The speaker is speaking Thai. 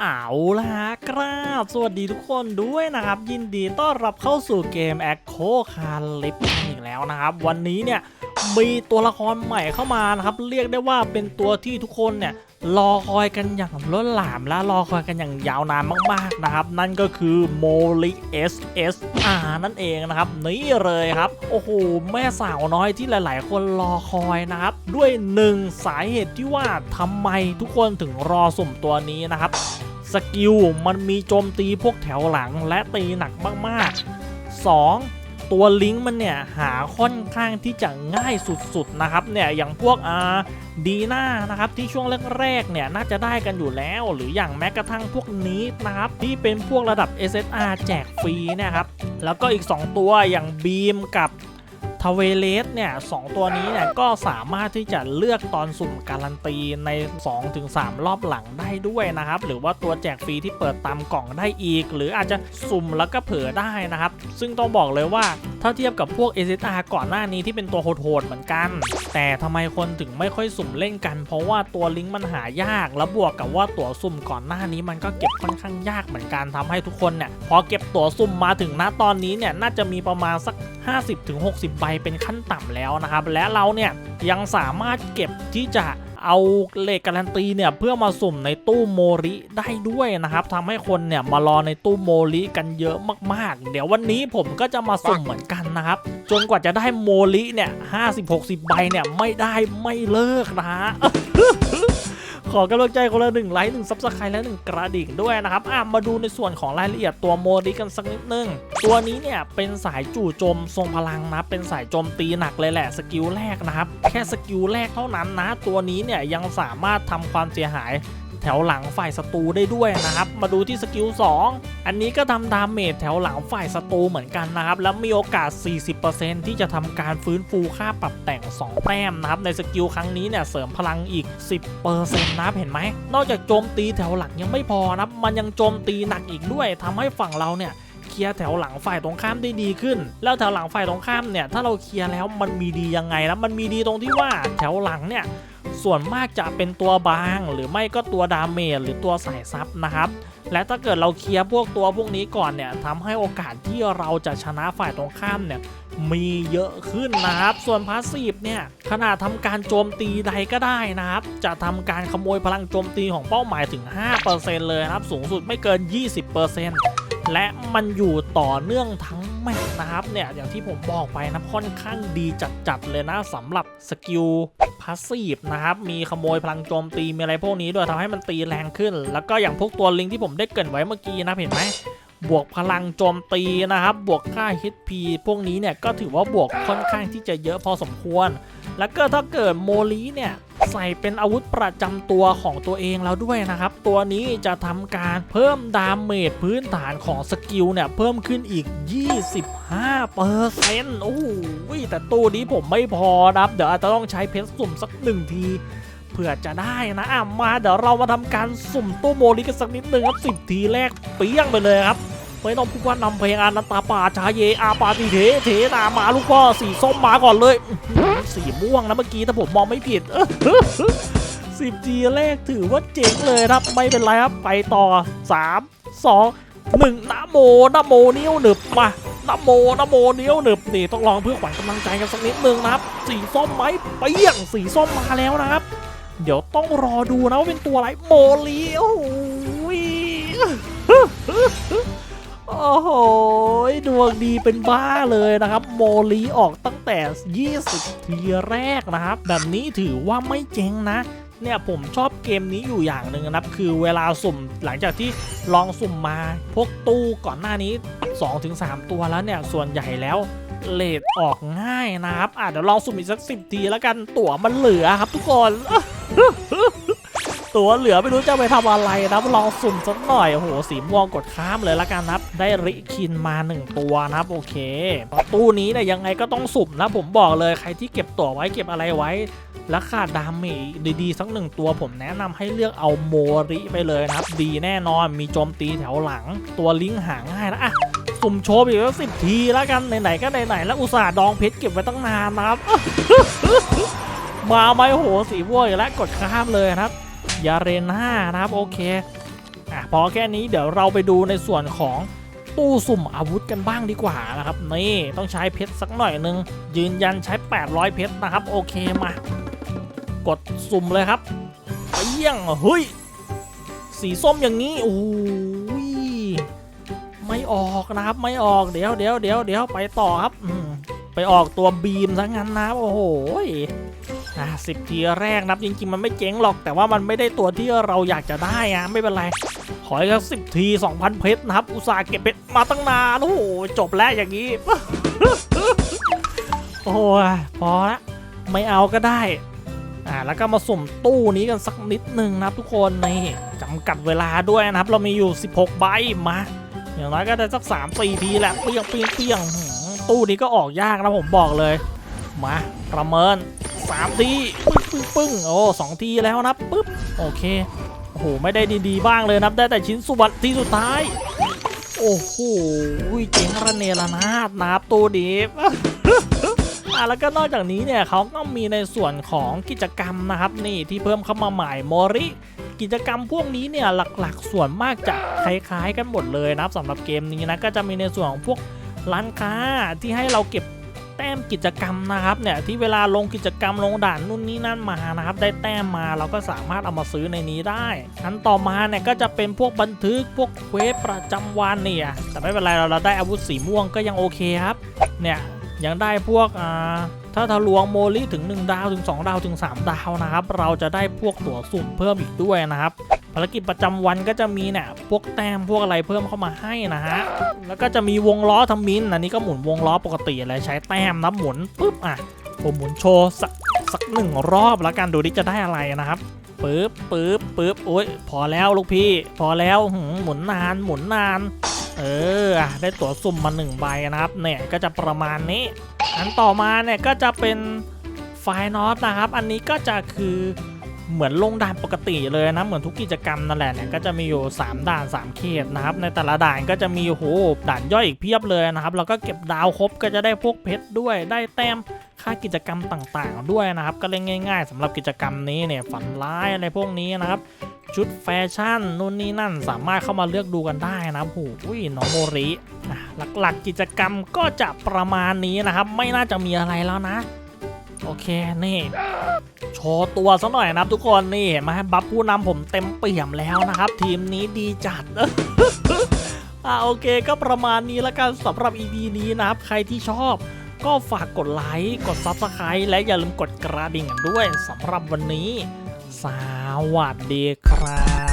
เอาล่ะครับสวัสดีทุกคนด้วยนะครับ ยินดีต้อนรับเข้าสู่เกม Echo c a l i p อีกแล้วนะครับ วันนี้เนี่ย มีตัวละครใหม่เข้ามานะครับ เรียกได้ว่าเป็นตัวที่ทุกคนเนี่ยรอคอยกันอย่างล้นหลามและรอคอยกันอย่างยาวนานมากๆนะครับ นั่นก็คือโมลิ SSR นั่นเองนะครับ นี่เลยครับ โอ้โห แม่สาวน้อยที่หลาย ๆ คนรอคอยนะครับ ด้วยหนึ่งสาเหตุที่ว่าทำไมทุกคนถึงรอสุ่มตัวนี้นะครับสกิลมันมีโจมตีพวกแถวหลังและตีหนักมาก ๆ 2. ตัวลิงก์มันเนี่ยหาค่อนข้างที่จะง่ายสุดๆนะครับเนี่ยอย่างพวกอ่าดีน่านะครับที่ช่วงแรกๆเนี่ยน่าจะได้กันอยู่แล้ว หรืออย่างแม้กระทั่งพวกนี้นะครับที่เป็นพวกระดับ SSR แจกฟรีนะครับแล้วก็อีก 2 ตัวอย่างบีมกับ ทเวเลสเนี่ยสองตัวนี้เนี่ยก็สามารถที่จะเลือกตอนสุ่มการันตีใน 2-3 รอบหลังได้ด้วยนะครับ หรือว่าตัวแจกฟรีที่เปิดตามกล่องได้อีก หรืออาจจะสุ่มแล้วก็เผลอได้นะครับ ซึ่งต้องบอกเลยว่า ถ้าเทียบกับพวก SSR ก่อนหน้านี้ที่เป็นตัวโหดๆเหมือนกัน แต่ทำไมคนถึงไม่ค่อยสุ่มเล่นกัน เพราะว่าตัวลิงก์มันหายาก แล้วบวกกับว่าตั๋วสุ่มก่อนหน้านี้มันก็เก็บค่อนข้างยากเหมือนกันทำให้ทุกคนเนี่ยพอเก็บตั๋วสุ่มมาถึงณตอนนี้เนี่ยน่าจะมีประมาณสัก 50-60 ใบเป็นขั้นต่ำแล้วนะครับ และเราเนี่ยยังสามารถเก็บที่จะ เอาเลขการันตีเนี่ยเพื่อมาสุ่มในตู้โมริได้ด้วยนะครับทำให้คนเนี่ยมารอในตู้โมริกันเยอะมากๆ เดี๋ยววันนี้ผมก็จะมาสุ่มเหมือนกันนะครับ จนกว่าจะได้โมริเนี่ยห้าสิบหกสิบใบเนี่ยไม่ได้ไม่เลิกนะฮะ ขอกำลังใจคนละหนึ่งไลค์หนึ่งซับสไครต์และหนึ่งกระดิ่งด้วยนะครับอะมาดูในส่วนของรายละเอียดตัวโมดิกันสักนิดนึง ตัวนี้เนี่ยเป็นสายจู่โจมทรงพลังนะเป็นสายโจมตีหนักเลยแหละสกิลแรกนะครับ แค่สกิลแรกเท่านั้นนะ ตัวนี้เนี่ยยังสามารถทำความเสียหาย แถวหลังฝ่ายศัตรูได้ด้วยนะครับ มาดูที่สกิล 2 อันนี้ก็ทำดาเมจแถวหลังฝ่ายศัตรูเหมือนกันนะครับ แล้วมีโอกาส 40%ที่จะทำการฟื้นฟูค่าปรับแต่ง 2 แต้มนะครับ ในสกิลครั้งนี้เนี่ยเสริมพลังอีก 10%นะครับเห็นไหม นอกจากโจมตีแถวหลังยังไม่พอนะมันยังโจมตีหนักอีกด้วยทำให้ฝั่งเราเนี่ย ลียร์แถวหลังฝ่ายตรงข้ามได้ดีขึ้น แล้วแถวหลังฝ่ายตรงข้ามเนี่ยถ้าเราเคลียร์แล้วมันมีดียังไงนะมันมีดีตรงที่ว่าแถวหลังเนี่ยส่วนมากจะเป็นตัวบาง หรือไม่ก็ตัวดาเมจหรือตัวสายซับนะครับ และถ้าเกิดเราเคลียร์พวกตัวพวกนี้ก่อนเนี่ยทำให้โอกาสที่เราจะชนะฝ่ายตรงข้ามเนี่ยมีเยอะขึ้นนะครับ ส่วนพาสซีฟเนี่ยขนาดทำการโจมตีใดก็ได้นะครับ จะทำการขโมยพลังโจมตีของเป้าหมายถึง 5%เลยนะครับ สูงสุดไม่เกิน 20% และมันอยู่ต่อเนื่องทั้งแมตช์นะครับเนี่ยอย่างที่ผมบอกไปนะค่อนข้างดีจัดๆเลยนะสำหรับสกิลพาสซีฟนะครับ มีขโมยพลังโจมตีมีอะไรพวกนี้ด้วยทำให้มันตีแรงขึ้น แล้วก็อย่างพวกตัวลิงที่ผมได้เกินไว้เมื่อกี้นะเห็นไหมบวกพลังโจมตีนะครับ บวกค่า HP พวกนี้เนี่ยก็ถือว่าบวกค่อนข้างที่จะเยอะพอสมควร แล้วก็ถ้าเกิดโมลีเนี่ย ใส่เป็นอาวุธประจำตัวของตัวเองแล้วด้วยนะครับ ตัวนี้จะทำการเพิ่มดาเมจพื้นฐานของสกิลเนี่ยเพิ่มขึ้นอีก 25เปอร์เซ็นต์โอ้โหแต่ตู้นี้ผมไม่พอนะครับเดี๋ยวอาจจะต้องใช้เพชรสุ่มสักหนึ่งทีเผื่อจะได้นะอะมาเดี๋ยวเรามาทำการสุ่มตู้โมลิกันสักนิดนึงครับสิบทีแรกเปี้ยงไปเลยครับ ไม่ต้องพูดว่านำเพลงอานันตาป่าชาเยอาปาติเทเทนามาลูกพ่อสีส้มมาก่อนเลย สีม่วงนะเมื่อกี้ถ้าผมมองไม่ผิดสิบทีแรกถือว่าเจ๋งเลยครับ ไม่เป็นไรครับ ไปต่อ 3 2 1นะโมนะโมนี้วหนึบมานะโมนะโมนี้วหนึบนี่ต้องลองเพื่อขวัญกำลังใจกันสักนิดนึงนะครับ สีส้มไหมเปี้ยงสีส้มมาแล้วนะครับ เดี๋ยวต้องรอดูนะว่าเป็นตัวอะไรโมลีโอ้โหย โอ้โห ดวงดีเป็นบ้าเลยนะครับ โมลีออกตั้งแต่ 20 ทีแรกนะครับ แบบนี้ถือว่าไม่เจ๊งนะ เนี่ยผมชอบเกมนี้อยู่อย่างหนึ่งนะครับ คือเวลาสุ่มหลังจากที่ลองสุ่มมา พวกตู้ก่อนหน้านี้ 2-3 ตัวแล้วเนี่ย ส่วนใหญ่แล้วเลดออกง่ายนะครับ อะเดี๋ยวลองสุ่มอีกสักสิทีแล้วกันตั๋วมันเหลือครับทุกคน ตัวเหลือไม่รู้จะไปทำอะไรนะลองสุ่มสักหน่อยโอ้โหสีม่วงกดข้ามเลยละกันนะครับได้ริคินมาหนึ่งตัวนะครับโอเคตู้นี้เนี่ยยังไงก็ต้องสุ่มนะผมบอกเลยใครที่เก็บตัวไว้เก็บอะไรไว้และขาดาเมจดีๆสักหนึ่งตัวผมแนะนำให้เลือกเอาโมริไปเลยนะครับ ดีแน่นอนมีโจมตีแถวหลัง ตัวลิงหาง่ายนะอะสุ่มโชว์อีกแล้วสิบทีแล้วกัน ไหนๆก็ไหนๆแล้วอุตส่าห์ดองเพชรเก็บไว้ตั้งนานนะครับ มาไหมโอ้โหสีม่วงอีกแล้วกดข้ามเลยนะครับ ยาเรน่านะครับโอเคอะพอแค่นี้เดี๋ยวเราไปดูในส่วนของตู้สุ่มอาวุธกันบ้างดีกว่านะครับนี่ต้องใช้เพชรสักหน่อยนึง ยืนยันใช้ 800 เพชรนะครับ โอเคมา กดสุ่มเลยครับเปี้ยงเฮ้ยสีส้มอย่างนี้โอ้ยไม่ออกนะครับไม่ออกเดี๋ยวเดี๋ยวเดี๋ยวเดี๋ยวไปต่อครับไปออกตัวบีมซะงั้นนะครับโอ้โห อะสิบทีแรกนะครับจริงๆมันไม่เจ๊งหรอก แต่ว่ามันไม่ได้ตัวที่เราอยากจะได้อะไม่เป็นไร ขออีกสิบที2,000เพชรนะครับ อุตส่าห์เก็บเพชรมาตั้งนานโอ้โหจบแล้วอย่างนี้ โอ้ยพอละไม่เอาก็ได้อ่าแล้วก็มาสุ่มตู้นี้กันสักนิดหนึ่งนะครับทุกคนนี่จำกัดเวลาด้วยนะครับ เรามีอยู่ 16 ใบมาอย่างน้อยก็ได้สัก3 4ทีแหละเปียงเปียงเปียงตู้นี้ก็ออกยากนะผมบอกเลย มาประเมิน 3ทีปึ้งปึ้งปึ้งโอ้สองทีแล้วนะปึ๊บโอเคโอ้โหไม่ได้ดีๆบ้างเลยนะได้แต่ชิ้นสุบัติที่สุดท้าย โอ้โหเจ๋งระเนระนาดนะครับตัวดีอะแล้วก็นอกจากนี้เนี่ยเขาก็มีในส่วนของกิจกรรมนะครับนี่ที่เพิ่มเข้ามาใหม่โมริกิจกรรมพวกนี้เนี่ยหลักๆส่วนมากจะคล้ายๆกันหมดเลยนะครับสำหรับเกมนี้นะก็จะมีในส่วนของพวกร้านค้าที่ให้เราเก็บ แต้มกิจกรรมนะครับเนี่ยที่เวลาลงกิจกรรมลงด่านนู่นนี่นั่นมานะครับ ได้แต้มมาเราก็สามารถเอามาซื้อในนี้ได้อันต่อมาเนี่ยก็จะเป็นพวกบันทึกพวกเควสประจำวันเนี่ยแต่ไม่เป็นไรเราได้อาวุธสีม่วงก็ยังโอเคครับเนี่ย ยังได้พวกอ่าถ้าทะลวงโมลิถึง 1 ดาวถึง 2 ดาวถึง 3 ดาวนะครับ เราจะได้พวกตั๋วสุ่มเพิ่มอีกด้วยนะครับภารกิจประจำวันก็จะมีเนี่ยพวกแต้มพวกอะไรเพิ่มเข้ามาให้นะฮะแล้วก็จะมีวงล้อทำมินอันนี้ก็หมุนวงล้อปกติอะไรใช้แต้มนับหมุนปุ๊บอะผมหมุนโชว์สักสักหนึ่งรอบแล้วกันดูดิจะได้อะไรนะครับปึ๊บปึ๊บปึ๊บโอ้ยพอแล้วลูกพี่ พอแล้วหมุนนานหมุนนาน เออได้ตั๋วสุ่มมาหนึ่งใบนะครับเนี่ยก็จะประมาณนี้ อันต่อมาเนี่ยก็จะเป็นไฟนอตนะครับ อันนี้ก็จะคือเหมือนลงด่านปกติเลยนะ เหมือนทุกกิจกรรมนั่นแหละเนี่ยก็จะมีอยู่ 3 ด่าน 3 เขตนะครับ ในแต่ละด่านก็จะมีโหด่านย่อยอีกเพียบเลยนะครับ แล้วก็เก็บดาวครบก็จะได้พวกเพชรด้วย ได้แต้มค่ากิจกรรมต่างๆ ด้วยนะครับ ก็เล่นง่าย ๆสำหรับกิจกรรมนี้เนี่ยฝันร้ายอะไรพวกนี้นะครับ ชุดแฟชั่นนู่นนี่นั่นสามารถเข้ามาเลือกดูกันได้นะครับโอ้โหน้องโมริอะหลักๆกิจกรรมก็จะประมาณนี้นะครับ ไม่น่าจะมีอะไรแล้วนะ โอเคนี่โชว์ตัวซะหน่อยนะทุกคนนี่เห็นไหมบัฟผู้นำผมเต็มเปี่ยมแล้วนะครับ ทีมนี้ดีจัดอ่าโอเคก็ประมาณนี้แล้วกันสำหรับ EP นี้นะครับ ใครที่ชอบก็ฝากกดไลค์ กด Subscribe และอย่าลืมกดกระดิ่งกันด้วยสำหรับวันนี้ สวัสดีครับ